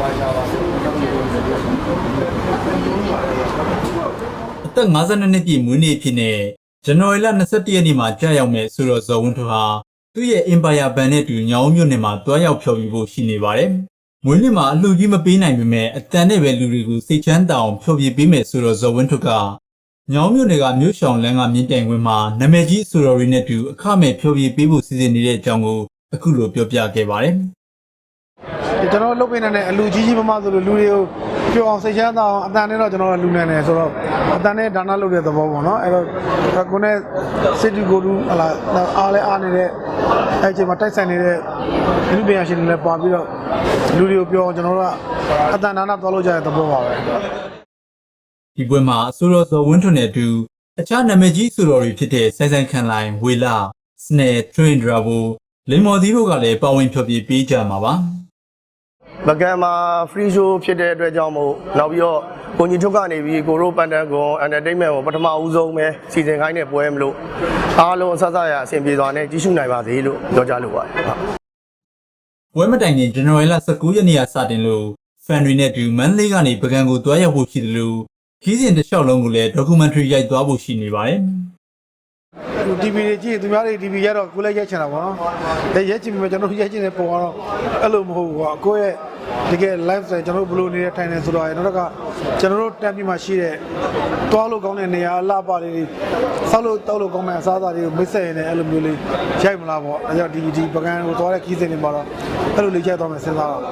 ပါရပါဘူး။အသက်52နှစ်ပြည့်မွေးနေ့ဖြစ်တဲ့ဇန်နဝါရီလ22ရက်နေ့မှာကြာရောက်မဲ့ဆိုတော့ဇော်ဝင်းထွန်းဟာသူ့ရဲ့ Empire Band နဲ့တူညောင်မြို့နယ်မှာတွားရောက်ဖျော်ဖြေဖို့ရှိနေပါတယ်။မွေးနေ့မှာအလှူကြီးမပေးနိုင်ပေမဲ့အတန်နဲ့ပဲလူတွေကိုစိတ်ချမ်းသာအောင်ဖျော်ဖြေပေးမယ်ဆိုတော့ဇော်ဝင်းထွန်းကညောင်မြို့နယ်ကမြို့ရှောင်လန်းကမြင်းတိုင်ခွင်းမှာနာမည်ကြီးဆိုတော်ရီနဲ့တူအခမဲ့ဖျော်ဖြေပေးဖို့စီစဉ်နေတဲ့အကြောင်းကိုအခုလိုပြောပြခဲ့ပါတယ်။ ကျွန်တော်လုတ်ပေးနေတဲ့အလူကြီးကြီးမမဆိုလို့လူတွေကိုပျော်အောင်စိတ်ချမ်းသာအောင်အတန်နဲ့တော့ကျွန်တော်ကလူနေတယ်ဆိုတော့အတန်နဲ့ဒါနလုပ်တဲ့သဘောပေါ့နော်အဲ့တော့ကိုနဲ့စစ်တူကိုလူဟလာအားလဲအားနေတဲ့အဲ့ချိန်မှာတိုက်ဆိုင်နေတဲ့လူပညာရှင်တွေလည်းပါပြီးတော့လူတွေကိုပျော်အောင်ကျွန်တော်တို့ကအတန်ဒါနသွားလို့ကြတဲ့သဘောပါပဲဒီပွဲမှာအဆိုတော်ဇော်ဝင်းထွန်းနဲ့အတူအခြားနာမည်ကြီးအဆိုတော်တွေဖြစ်တဲ့ဆိုင်ဆိုင်ခန်လိုင်ဝေလာစနေထရင်ဒရာဘိုလင်မော်သီတို့ကလည်းပါဝင်ဖျော်ဖြေပေးကြမှာပါ ပကံမှာ free show ဖြစ်တဲ့အတွက်ကြောင့်မို့နောက်ပြီးတော့ကိုကြီးထုတ်ကနေပြီးကိုရိုပန်တန်ကွန် entertainment ကိုပထမဦးဆုံးပဲစီစဉ်ခိုင်းတဲ့ပွဲမလို့အားလုံးအဆက်ဆက်ရအဆင်ပြေစွာနဲ့ကြီးစုနိုင်ပါစေလို့ပြောကြားလိုပါတယ်ဟုတ်ပွဲမတိုင်ခင်ဇန်နဝါရီလ19ရက်နေ့ကစတင်လို့ဖန်တွေနဲ့အတူမန္တလေးကနေပကံကိုတွားရောက်ဖို့ရှိတယ်လို့ခီးစဉ်တစ်လျှောက်လုံးကိုလည်း documentary ရိုက်သွားဖို့ရှိနေပါတယ် TV တွေကြည့်ရင်သူများတွေ TV ရတော့ကိုလည်းရိုက်ချင်တာပေါ့နော်။အဲရိုက်ချင်ပြီမဲ့ကျွန်တော်ရိုက်ချင်တဲ့ပုံကတော့အဲ့လိုမဟုတ်ဘူးကွာ။ကိုယ့်ရဲ့ တကယ် live ဆိုရင်ကျွန်တော်တို့ဘယ်လိုနေရထိုင်နေဆိုတော့နောက်တော့ကကျွန်တော်တို့တမ်းပြမှာရှိတဲ့တွားလို့ကောင်းတဲ့နေရာအလှပလေးတွေဆောက်လို့တောက်လို့ကောင်းမဲ့အစားအစာတွေကိုမိတ်ဆက်ရနေအဲ့လိုမျိုးလေးရိုက်မလားပေါ့။အဲကြောင့်ဒီဒီပကံကိုတွားတဲ့ခီးစဉ်တွေမှာတော့အဲ့လိုလေးရိုက်သွားမယ်စဉ်းစားတော့